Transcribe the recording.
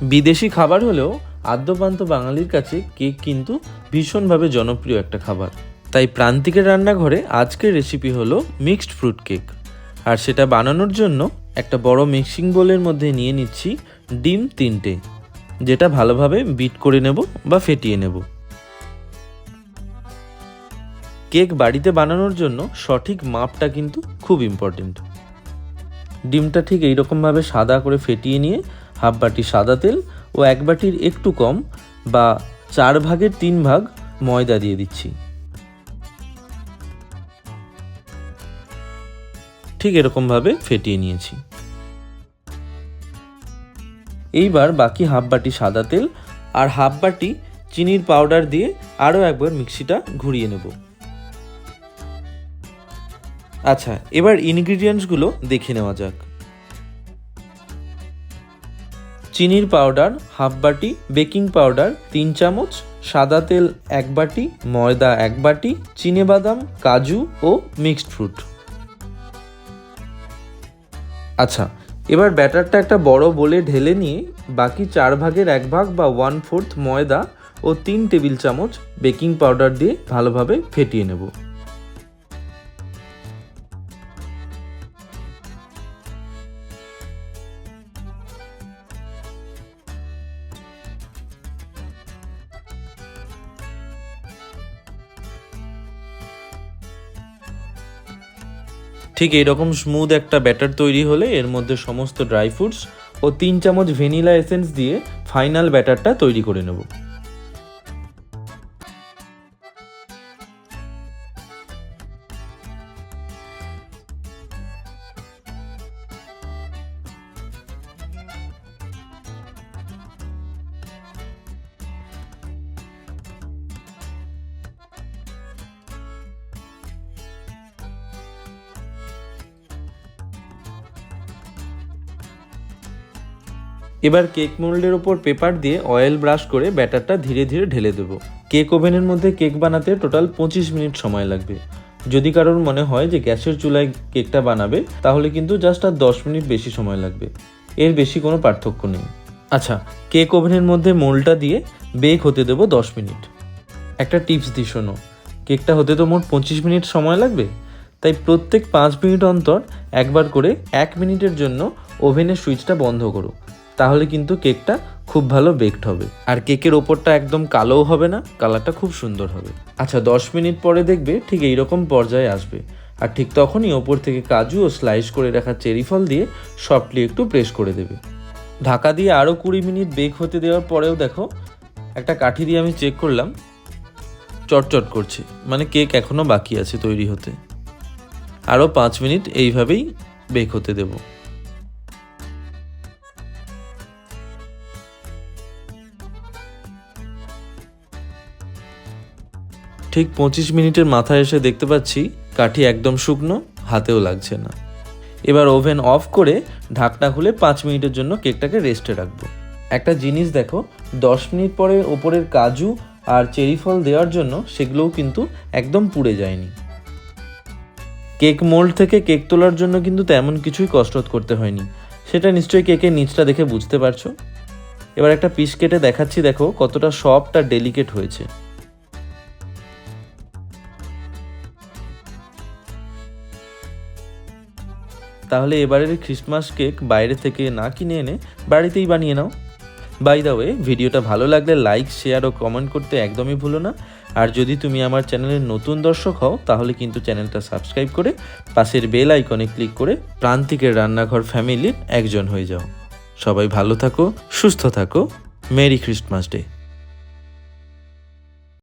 বিদেশি খাবার হলেও আদ্যপান্ত বাঙালির কাছে কেক কিন্তু ভীষণভাবে জনপ্রিয় একটা খাবার। তাই প্রান্তিকের রান্নাঘরে আজকের রেসিপি হলো মিক্সড ফ্রুট কেক আর সেটা বানানোর জন্য একটা বড় মিক্সিং বোলের মধ্যে নিয়ে নিচ্ছি ডিম তিনটে, যেটা ভালোভাবে বিট করে নেব বা ফেটিয়ে নেব। কেক বাড়িতে বানানোর জন্য সঠিক মাপটা কিন্তু খুব ইম্পর্টেন্ট ডিমটা ঠিক এইরকমভাবে সাদা করে ফেটিয়ে নিয়ে হাফ বাটি সাদা তেল ও এক বাটির একটু কম বা চার ভাগের তিন ভাগ ময়দা দিয়ে দিচ্ছি। ঠিক এরকমভাবে ফেটিয়ে নিয়েছি। এইবার বাকি হাফ বাটি সাদা তেল আর হাফ বাটি চিনির পাউডার দিয়ে আরও একবার মিক্সিটা ঘুরিয়ে নেব। আচ্ছা এবার ইনগ্রিডিয়েন্টসগুলো দেখে নেওয়া যাক। চিনির পাউডার, হাফ বাটি, বেকিং পাউডার, তিন চামচ, সাদা তেল এক বাটি, ময়দা এক বাটি বাদাম, কাজু ও মিক্সড ফ্রুট। আচ্ছা এবার ব্যাটারটা একটা বড় বলে ঢেলে নিয়ে বাকি চার ভাগের এক ভাগ বা ওয়ান ফোর্থ ময়দা ও তিন টেবিল চামচ বেকিং পাউডার দিয়ে ভালোভাবে ফেটিয়ে নেব। ঠিক এরকম স্মুথ একটা ব্যাটার তৈরি হলে এর মধ্যে সমস্ত ড্রাই ফ্রুটস ও তিন চামচ ভ্যানিলা এসেন্স দিয়ে ফাইনাল ব্যাটারটা তৈরি করে নেব। এবার কেক মোল্ডের ওপর পেপার দিয়ে অয়েল ব্রাশ করে ব্যাটারটা ধীরে ধীরে ঢেলে দেবো। কেক ওভেনের মধ্যে কেক বানাতে টোটাল পঁচিশ মিনিট সময় লাগবে। যদি কারোর মনে হয় যে গ্যাসের চুলায় কেকটা বানাবে, তাহলে কিন্তু জাস্ট আর দশ মিনিট বেশি সময় লাগবে। এর বেশি কোনো পার্থক্য নেই। আচ্ছা কেক ওভেনের মধ্যে মোল্ডটা দিয়ে বেক হতে দেবো দশ মিনিট। একটা টিপস দিই শোনো, কেকটা হতে তো মোট পঁচিশ মিনিট সময় লাগবে? তাই প্রত্যেক পাঁচ মিনিট অন্তর একবার করে এক মিনিটের জন্য ওভেনের সুইচটা বন্ধ করো। তাহলে কিন্তু কেকটা খুব ভালো বেকড হবে। আর কেকের ওপরটা একদম কালোও হবে না, কালারটা খুব সুন্দর হবে। আচ্ছা দশ মিনিট পরে দেখবে ঠিক এইরকম পর্যায়ে আসবে। আর ঠিক তখনই ওপর থেকে কাজু ও স্লাইস করে রাখা চেরি ফল দিয়ে সফটলি একটু প্রেস করে দেবে। ঢাকা দিয়ে আরও কুড়ি মিনিট বেক হতে দেওয়ার পরেও দেখো, একটা কাঠি দিয়ে আমি চেক করলাম। চটচট করছে মানে কেক এখনও বাকি আছে তৈরি হতে। আরও পাঁচ মিনিট এইভাবেই বেক হতে দেবো। ঠিক পঁচিশ মিনিটের মাথায় এসে দেখতে পাচ্ছি কাঠি একদম শুকনো, হাতেও লাগছে না। এবার ওভেন অফ করে ঢাকনা খুলে পাঁচ মিনিটের জন্য কেকটাকে রেস্টে রাখব। একটা জিনিস দেখো, দশ মিনিট পরে ওপরের কাজু আর চেরি ফল দেওয়ার জন্য সেগুলোও কিন্তু একদম পুড়ে যায়নি। কেক মোল্ড থেকে কেক তোলার জন্য কিন্তু তেমন কিছুই কসরত করতে হয়নি। সেটা নিশ্চয়ই কেকের নিচটা দেখে বুঝতে পারছ? এবার একটা পিস কেটে দেখাচ্ছি, দেখো কতটা সফট আর ডেলিকেট হয়েছে। তাহলে এবারের ক্রিসমাস কেক বাইরে থেকে না কিনে এনে বাড়িতেই বানিয়ে নাও। বাই দা ওয়ে ভিডিওটা ভালো লাগলে লাইক শেয়ার ও কমেন্ট করতে একদমই ভুলো না। আর যদি তুমি আমার চ্যানেলের নতুন দর্শক হও, তাহলে কিন্তু চ্যানেলটা সাবস্ক্রাইব করে পাশের বেল আইকনে ক্লিক করে প্রান্তিকের রান্নাঘর ফ্যামিলির একজন হয়ে যাও। সবাই ভালো থাকো, সুস্থ থাকো। Merry Christmas day